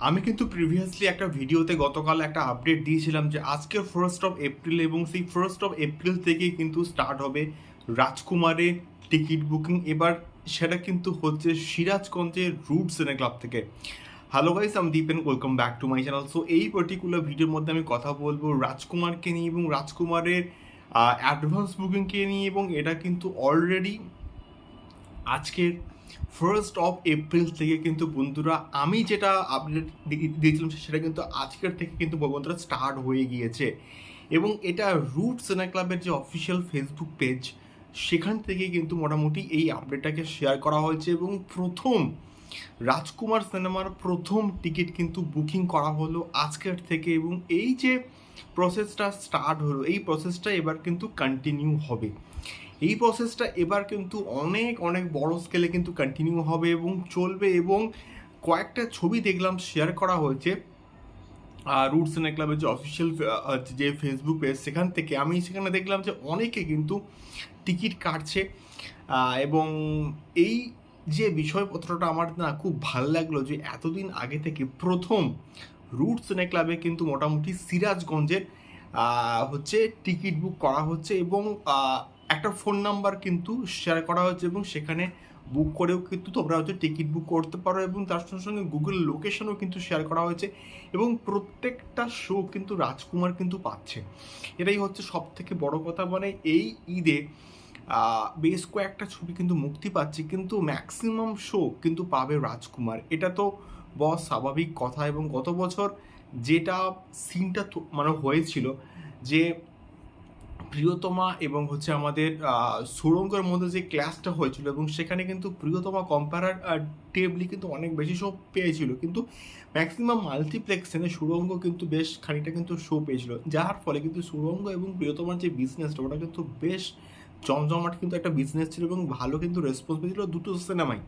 আমি কিন্তু প্রিভিয়াসলি একটা ভিডিওতে গতকাল একটা আপডেট দিয়েছিলাম যে আজকে ফার্স্ট অফ এপ্রিল এবং সেই ফার্স্ট অফ এপ্রিল থেকেই কিন্তু স্টার্ট হবে রাজকুমারের টিকিট বুকিং এবার সেটা কিন্তু হচ্ছে সিরাজগঞ্জের রুট সিনে ক্লাব থেকে। হ্যালো গাইস আমি Dipen welcome back to my channel so এই পার্টিকুলার ভিডিওর মধ্যে আমি কথা বলব রাজকুমারকে নিয়ে এবং রাজকুমারের অ্যাডভান্স বুকিংকে নিয়ে এবং এটা কিন্তু অলরেডি আজকের ফার্স্ট অফ এপ্রিল থেকে কিন্তু বন্ধুরা, আমি যেটা আপডেট দিয়েছিলাম সেটা কিন্তু আজকের থেকে কিন্তু বন্ধুরা স্টার্ট হয়ে গিয়েছে। এবং এটা রুট সিনে ক্লাবের যে অফিসিয়াল ফেসবুক পেজ সেখান থেকে কিন্তু মোটামুটি এই আপডেটটাকে শেয়ার করা হয়েছে এবং প্রথম রাজকুমার সিনেমার প্রথম টিকিট কিন্তু বুকিং করা হলো আজকের থেকে এবং এই যে প্রসেসটা স্টার্ট হলো, এই প্রসেসটা এবার কিন্তু কন্টিনিউ হবে। এই প্রসেসটা এবার কিন্তু অনেক অনেক বড় স্কেলে কিন্তু কন্টিনিউ হবে এবং চলবে এবং কয়েকটা ছবি দেখলাম শেয়ার করা হয়েছে। রুট সিনে ক্লাবের যে অফিসিয়াল যে ফেসবুক পেজ সেখান থেকে আমি সেখানে দেখলাম যে অনেকে কিন্তু টিকিট কাটছে। এবং এই যে বিষয়পত্রটা আমার না খুব ভালো লাগল যে এতদিন আগে থেকে প্রথম রুট সিনে ক্লাবে কিন্তু মোটামুটি সিরাজগঞ্জের হচ্ছে টিকিট বুক করা হচ্ছে এবং একটা ফোন নাম্বার কিন্তু শেয়ার করা হয়েছে এবং সেখানে বুক করেও কিন্তু তোমরা হচ্ছে টিকিট বুক করতে পারো এবং তার সঙ্গে সঙ্গে গুগল লোকেশনও কিন্তু শেয়ার করা হয়েছে এবং প্রত্যেকটা শো কিন্তু রাজকুমার কিন্তু পাচ্ছে। এটাই হচ্ছে সব থেকে বড় কথা মানে এই ঈদে বেশ কয়েকটা ছবি কিন্তু মুক্তি পাচ্ছে কিন্তু ম্যাক্সিমাম শো কিন্তু পাবে রাজকুমার। এটা তো বস স্বাভাবিক কথা এবং গত বছর যেটা সিনটা মানে হয়েছিল যে প্রিয়তমা এবং হচ্ছে আমাদের সুরঙ্গের মধ্যে যে ক্লাসটা হয়েছিল এবং সেখানে কিন্তু প্রিয়তমা কম্পারার টেবলি কিন্তু অনেক বেশি শো পেয়েছিল। কিন্তু ম্যাক্সিমাম মাল্টিপ্লেক্সে সুরঙ্গ কিন্তু বেশ খানিকটা কিন্তু শো পেয়েছিল। যার ফলে কিন্তু সুরঙ্গ এবং প্রিয়তমার যে বিজনেসটা ওটা কিন্তু বেশ জমজমাট কিন্তু একটা বিজনেস ছিল এবং ভালো কিন্তু রেসপন্স পেয়েছিল দুটো সিনেমাই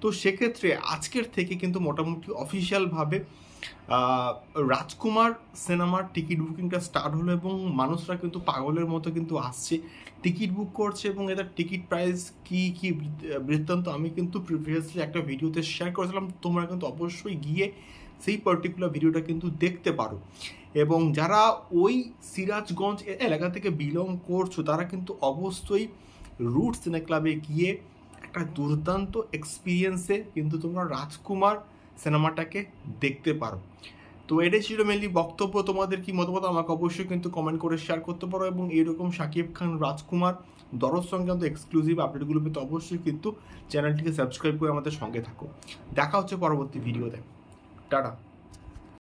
তো সেক্ষেত্রে আজকের থেকে কিন্তু মোটামুটি অফিসিয়ালভাবে রাজকুমার সিনেমার টিকিট বুকিংটা স্টার্ট হলো এবং মানুষরা কিন্তু পাগলের মতো কিন্তু আসছে। টিকিট বুক করছে এবং এদের টিকিট প্রাইস কি কি বৃত্তান্ত আমি কিন্তু প্রিভিয়াসলি একটা ভিডিওতে শেয়ার করেছিলাম, তোমরা কিন্তু অবশ্যই গিয়ে সেই পার্টিকুলার ভিডিওটা কিন্তু দেখতে পারো। এবং যারা ওই সিরাজগঞ্জ এলাকা থেকে বিলং করছ, তারা কিন্তু অবশ্যই রুট সিনে ক্লাবে গিয়ে একটা দুর্দান্ত এক্সপিরিয়েন্সে কিন্তু তোমরা রাজকুমার সিনেমাটাকে দেখতে পারো। তো এটাই ছিল মেনলি বক্তব্য। তোমাদের কি মতামত আমাকে অবশ্যই কিন্তু কমেন্ট করে শেয়ার করতে পারো এবং এইরকম শাকিব খান, রাজকুমার দরজ সংক্রান্ত এক্সক্লুসিভ আপডেটগুলো পেতে অবশ্যই কিন্তু চ্যানেলটিকে সাবস্ক্রাইব করে আমাদের সঙ্গে থাকো। দেখা হচ্ছে পরবর্তী ভিডিওতে টাটা।